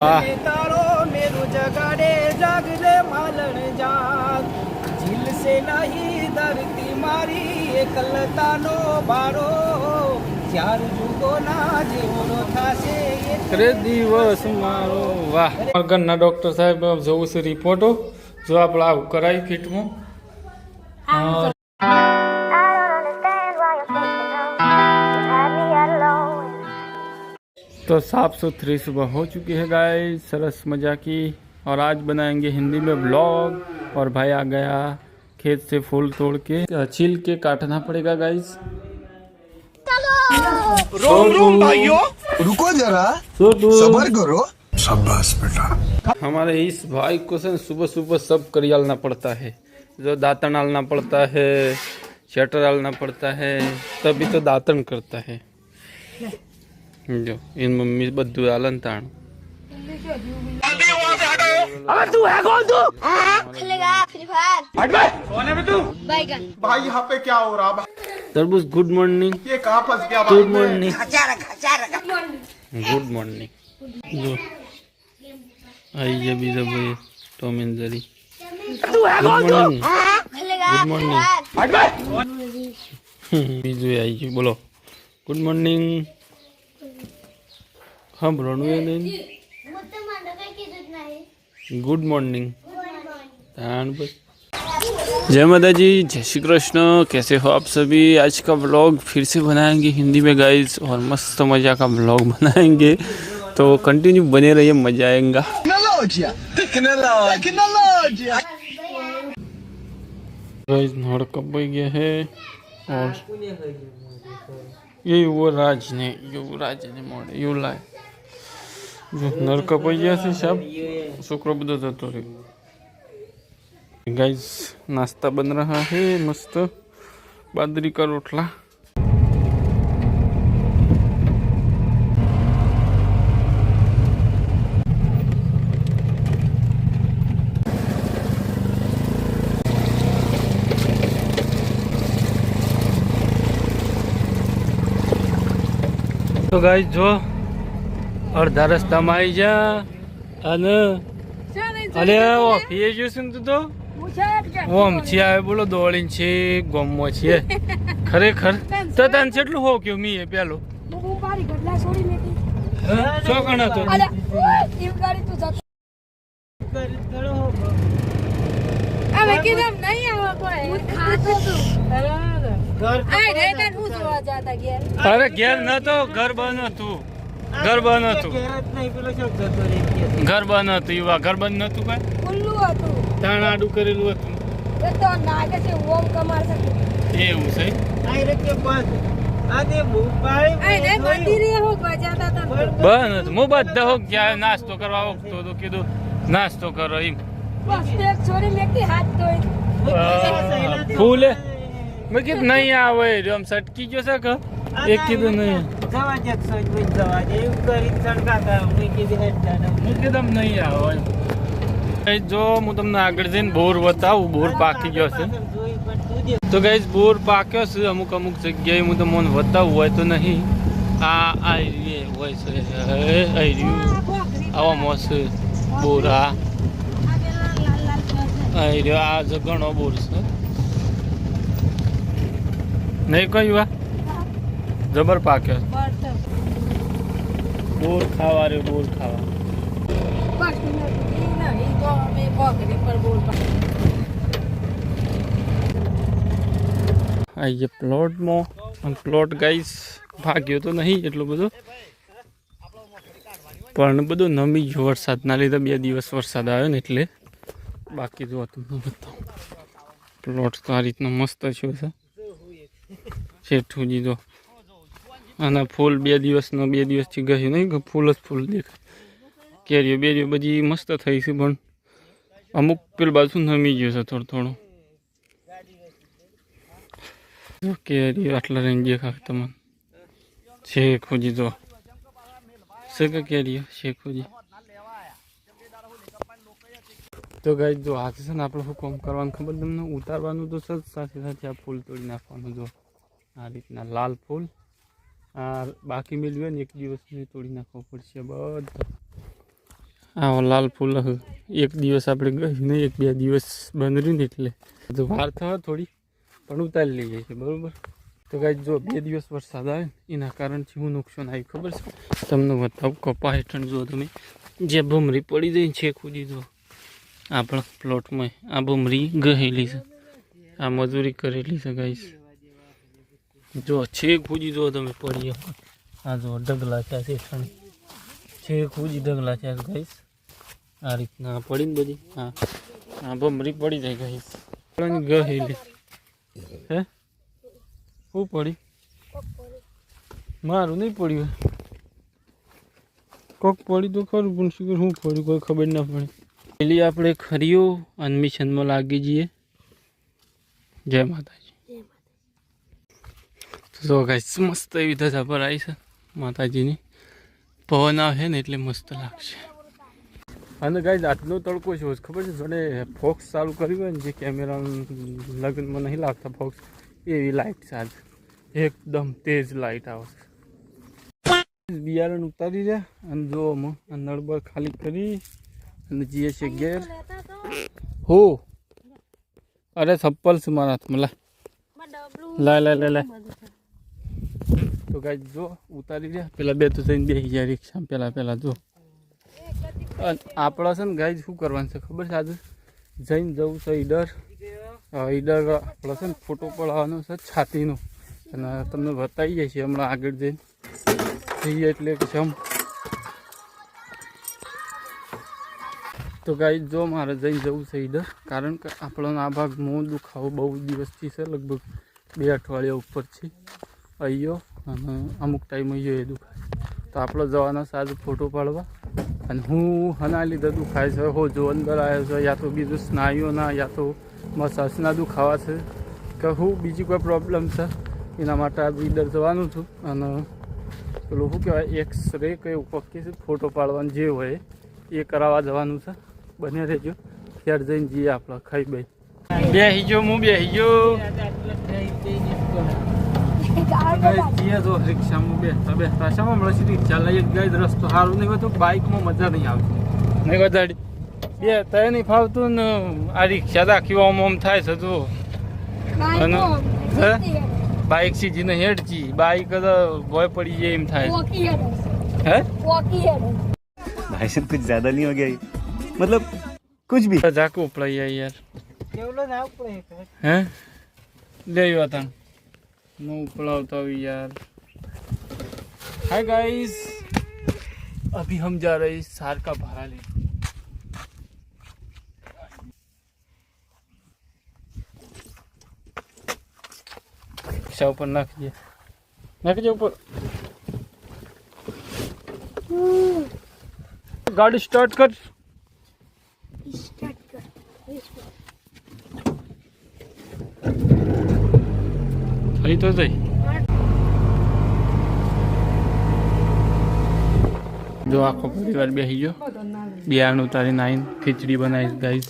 તારો મેરુ જગાડે જાગલે માલણ જાગ. ઝીલશે નહીં ધરતી મારી એકલતાનો બારો. ચાર જુગોના જેવડો થાશે અરે દિવસ મારો. વાહ. મગનના ડોક્ટર સાહેબ જવું છે રિપોર્ટો જો આપણે આવું કરાય ફિટમાં तो साफ़ सुथरी सुबह हो चुकी है गाइस सरस मज़ा की। और आज बनाएँगे हिंदी में ब्लॉग और भाई आ गया खेत से फूल तोड़ के। छील के काटना पड़ेगा गाइस रोम रोम रुको जरा। सबर करो। हमारे इस भाई को से सुबह सुबह सब करियालना पड़ता है। जो दातन डालना पड़ता है शटर डालना पड़ता है तभी तो दातन करता है। जो इन मम्मी બધું આલન તાણ खेलेगा फ्री फायर बैगन भाई यहाँ पे क्या हो रहा તરબૂચ ગુડ મોર્નિંગ ये कहाँ फंस गया ગુડ મોર્નિંગ ગુડ મોર્નિંગ જો આઈ ગયા બીજા ભાઈ Tom and Jerry good morning खेलेगा ગુડ મોર્નિંગ બીજું આવી ગયું બોલો ગુડ મોર્નિંગ હા ભણવું એ નહીં ગુડ મોર્નિંગ तान बस जय माता जी जय श्री कृष्ण कैसे हो आप सभी आज का व्लॉग फिर से बनाएंगे हिंदी में गाइस और मस्त मज़ा का व्लॉग बनाएंगे तो कंटिन्यू बने रहिए मजा आएगा टेक्नोलॉजिया टेक्नोलॉजिया गाइस नोड़ कब गया है और ये युवराज ने युवराज ने मोड़े युवलाय નર કપાઈ ગયા છે સાહેબ છોકરો બધો જતો રહ્યો ગાઈઝ નાસ્તા બન રહા હે મસ્ત બાદરી કા રોટલા તો ગાઈઝ જો અડધા રસ્તામાં આવી જા અને અરે ઓફીએ જોશું તું તો? ઓમ છે આવે બોલો દોડીને છે ગોમમાં છે. ખરેખર? તો તને કેટલું હો કે મી પેલો? છો કણ હતો? અરે ઘેર નતો ઘર બંધ હતું. ઘર બંધ હતું. ઘર બંધ હતું યુવા ઘર બંધ નતું કઈ? તાણ આડું કરેલું હતું. એવું છે? બંધ હતું. હું બધા હો ગયા નાસ્તો કરવા વખતો તો કીધું નાસ્તો કરો એમ. ફૂલે? મેં કીધું નહીં આવે. આમ સટકી ગયો છે કે? એક કીધું નહીં. મેં કીધું આમ નહીં આવે. એમ. એ જો હું તમને આગળ જઈને બોર બતાવું બોર પાકી ગયો છે. તો ગઈશ બોર પાક્યો છે અમુક અમુક જગ્યાએ હું તમને બતાવું હોય તો નહીં. આ આઈ હોય છે હે, આ રહ્યું આવા મોસ બોર આ. આ રહ્યો આ જ ઘણો બોર છે. નહીં કયું આ? જબર પાક્યો બોર ખાવા રે બોર ખાવા. આ જે પ્લોટમાં પ્લોટ ગાઈસ ભાગ્યો તો નહીં એટલો બધો. પણ બધું નમી ગયો વરસાદના લીધે બે દિવસ વરસાદ આવ્યો ને એટલે. બાકી જો તમને બતાવું. પ્લોટ તો આ રીતનો મસ્ત થયો છે જેઠું જો આના ફૂલ બે દિવસનો બે દિવસથી ગયું નહીં ફૂલ જ ફૂલ દેખાય. કેરીઓ બેરીઓ બધી મસ્ત થઈ છે, પણ અમુક પેલ બાજુ નમી ગયું છે થોડું થોડું. કેરીઓ આટલા રહીને દેખાય તમને. શેખુજી જો શેખ કેરીઓ શેખુજી તો ગાઈ જો આ છે ને આપણે શું કામ કરવાનું ખબર તમને? ઉતારવાનું તો છે જ સાથે સાથે આ ફૂલ તોડી નાખવાનું જો. આ રીતના લાલ ફૂલ. આ બાકી મેળવ્યું ને, એક દિવસની તોડી નાખવો પડશે બધા. આ લાલ ફૂલ એક દિવસ આપણે ગઈ નહીં એક બે દિવસ બંધ રહ્યું ને એટલે. તો વાર થવા થોડી, પણ ઉતારી લઈએ છીએ, બરાબર? તો કાંઈ જો બે દિવસ વરસાદ આવે એના કારણથી હું નુકસાન આવ્યું ખબર છે? તમને બતાવું, કપા હેઠળ જો તમે. જે ભમરી પડી જઈને છે ખુદી જો આપણા પ્લોટમાં આ ભમરી ગહેલી છે. આ મજૂરી કરેલી છે, ગાઈસ. જો છે ખૂજી જો તમે પડી. આ જો ઢગલા છે છે ખૂજી ઢગલા છે ગઈશ આ રીતના પડી ને બધી. હા. હા ભમરી પડી જાય ગઈ પણ ગહેલી. હે? શું પડી? મારું નહીં પડ્યું. કોક પડી તો ખરું, પણ શું શું પડ્યું? કોઈ ખબર ના પડે. પેલી આપણે ખરીઓ અનમિશનમાં લાગી જઈએ. જય માતાજી. તો ગાઈસ મસ્ત એવી ધજા પર આવી છે માતાજીની. પવન આવે ને એટલે મસ્ત લાગશે. અને ગાઈસ આજનો તડકો છે ખબર છે? જોડે ફોક્સ ચાલુ કર્યું હોય ને જે કેમેરા લગ્નમાં નહીં લાગતા ફોક્સ એવી લાઇટ છે આજ. એકદમ તેજ લાઇટ આવશે. બિયારણ ઉતારી રહ્યા અને જો નળબર ખાલી કરી અને જઈએ છે ઘેર હો! અરે ચપ્પલ છે મારા હાથમાં લાય લાય લાય લાય તો ગાઈ જો ઉતારી રહ્યા. પેલા બે તો જઈને બેસી ગયા રિક્ષા પેલા પેલા જો. આપણા છે ને ગાય શું કરવાનું છે ખબર છે આજે? જઈને જવું છે ઈડર. ઈડર આપણે છે ને ફોટો પડાવવાનો છે છાતીનો. અને તમને બતાવી જાય છે હમણાં આગળ જઈને. જઈએ એટલે કે જમ તો ગાઈ જો મારે જઈને જવું છે ઈડર. કારણ કે આપણો આ ભાગ મોં દુખાવો બહુ દિવસથી છે, લગભગ બે અઠવાડિયા ઉપર છે. અહીંયો અને અમુક ટાઈમ એ દુખાય. તો આપણો જવાના છે ફોટો પાડવા. અને હું હના લીધે દુખાય છે. હો, જો અંદર આવ્યો છે, યા તો બીજું સ્નાયુઓના યા તો મસાજના દુખાવા છે. કે હું બીજી કોઈ પ્રોબ્લેમ છે? એના માટે આજે ઈડર જવાનું છું. અને પેલું શું કહેવાય એક્સ રે કે પક્કી છે, ફોટો પાડવાનું જે હોય, એ કરાવવા જવાનું છે. બને રહેજો. ત્યાર જઈને જઈએ આપણે ખાઈ બે બેસી ગયો હું બેસી ગયો જઈએ તો રિક્ષામાં બેસતા બેસતા શામાં મળે છે રિક્ષા લઈ ગઈ રસ્તો સારું નહીં હોય તો બાઇકમાં મજા નહીં આવતી નહીં વધારી બે તય નહીં ફાવતું ને આ રિક્ષા તો આખી ઓમ ઓમ થાય છે તો અને હે? બાઇક સીધી ને હેડજી બાઇક તો ભય પડી જાય એમ થાય હે भाई साहब कुछ ज्यादा नहीं हो गया ये? मतलब कुछ भी ઝાકુ ઉપડાઈ જાય યાર કેવલો ના ઉપડે એક હે ले आता यार। हाय गाइस अभी हम जा रहे हैं सार का भाड़ा ले रिक्शा ऊपर दिया ऊपर। गाड़ी स्टार्ट कर। તો જઈ. જો આખો પરિવાર બેસી ગયો. બિયારણ ઉતારીને આવીને ખીચડી બનાવી, ગાઈસ.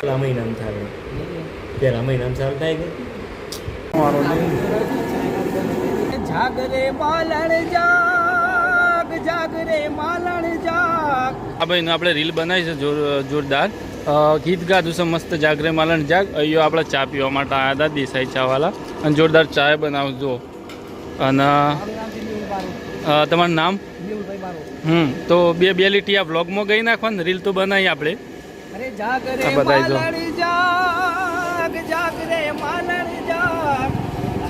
પેલા મહિનામાં ચાલે પેલા મહિનામાં ચાલુ થાય કે? જાગ રે માલણ જાગ જાગ રે માલણ જાગ. આ ભાઈ આપણે રીલ બનાવી છે જોર જોરદાર. ગીત ગાધું છે મસ્ત જાગરે માલણ જાગ. અહીંયા આપણે ચા પીવા માટે આવ્યા હતા દેસાઈ ચાવાલા. અને જોરદાર ચાય બનાવજો અને તમારું નામ? હમ તો બે બે લીટી આ વ્લોગમાં ગઈ નાખવાની રીલ તો બનાવી આપણે. બતાવી જો. જાગ જાગ રે માલણ જાગ.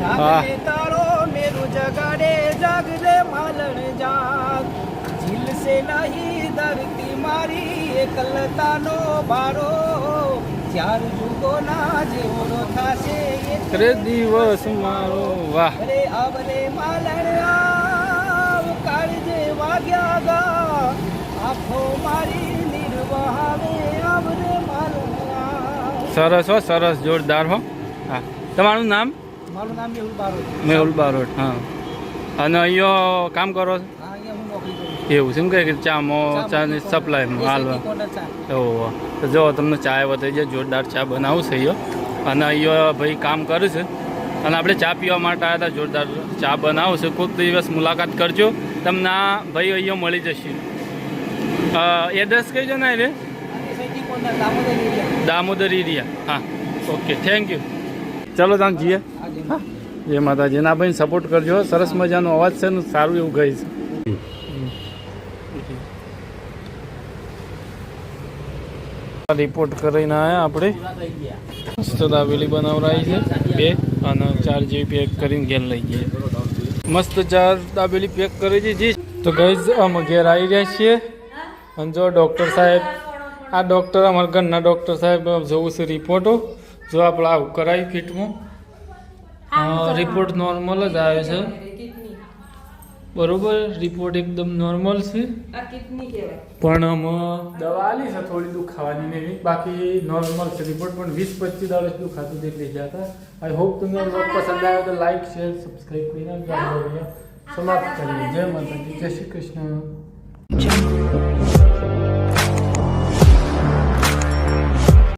જાગ હા. રે તારો મેરું જગાડે જાગ રે માલણ જાગ જીલ સે નહીં ધરતી મારી એકલતાનો બારો ત્યાર જુગો ના જેવો થાશે એ દિવસ મારો વાહ રે આવરે માલણ કાળજે વાગ્યા ગા આખો મારી નિર્વહાવે આવરે માલણ સરસ હો સરસ જોરદાર હો. હા. તમારું નામ? મારું નામ મેહુલ બારોટ. મેહુલ બારોટ હા. અને અહીંયા કામ કરો? છો. એવું છે એમ કે ચામો ચાની સપ્લાયમાં હાલવા. ઓહો. તો જો તમને ચા વધી જાય જોરદાર ચા બનાવું છે અહીંયા. અને અહીંયા ભાઈ કામ કરે છે. અને આપણે ચા પીવા માટે આવ્યા હતા જોરદાર ચા બનાવું છે. કોઈક દિવસ મુલાકાત કરજો. તમને આ ભાઈ અહીંયા મળી જશે. એડ્રેસ કહીજો ને રે દામોદર એરિયા હા ઓકે થેન્ક યુ ચલો તમે જઈએ. જય માતાજી. ના ભાઈ સપોર્ટ કરજો સરસ મજાનો અવાજ છે ને સારું એવું ગઈ છે. રિપોર્ટ કરીને આવ્યા આપણે. મસ્ત દાબેલી બનાવરાઈ છે. બે અને ચાર જેવી પેક કરીને ઘેર લઈ જઈએ મસ્ત ચાર દાબેલી પેક કરી દીધી. તો ગઈ અમે ઘેર આવી રહ્યા છીએ. અને જો ડૉક્ટર સાહેબ આ ડૉક્ટર અમારા ઘરના ડૉક્ટર સાહેબ જોવું છે રિપોર્ટો જો આપણે આવું કરાવી ફિટમાં રિપોર્ટ નોર્મલ જ આવે છે. બરોબર રિપોર્ટ એકદમ નોર્મલ છે. પણ આમાં દવા આલી છે થોડી દુખાવાની ને એવી. બાકી નોર્મલ છે રિપોર્ટ પણ વીસ પચીસ દાડો દુખાતું જેટલી જતા આઈ હોપ તમને વ્લોગ પસંદ આવ્યો તો લાઈક શેર સબસ્ક્રાઈબ કરીને સમાપ્ત કરીએ. જય માતાજી જય શ્રી કૃષ્ણ.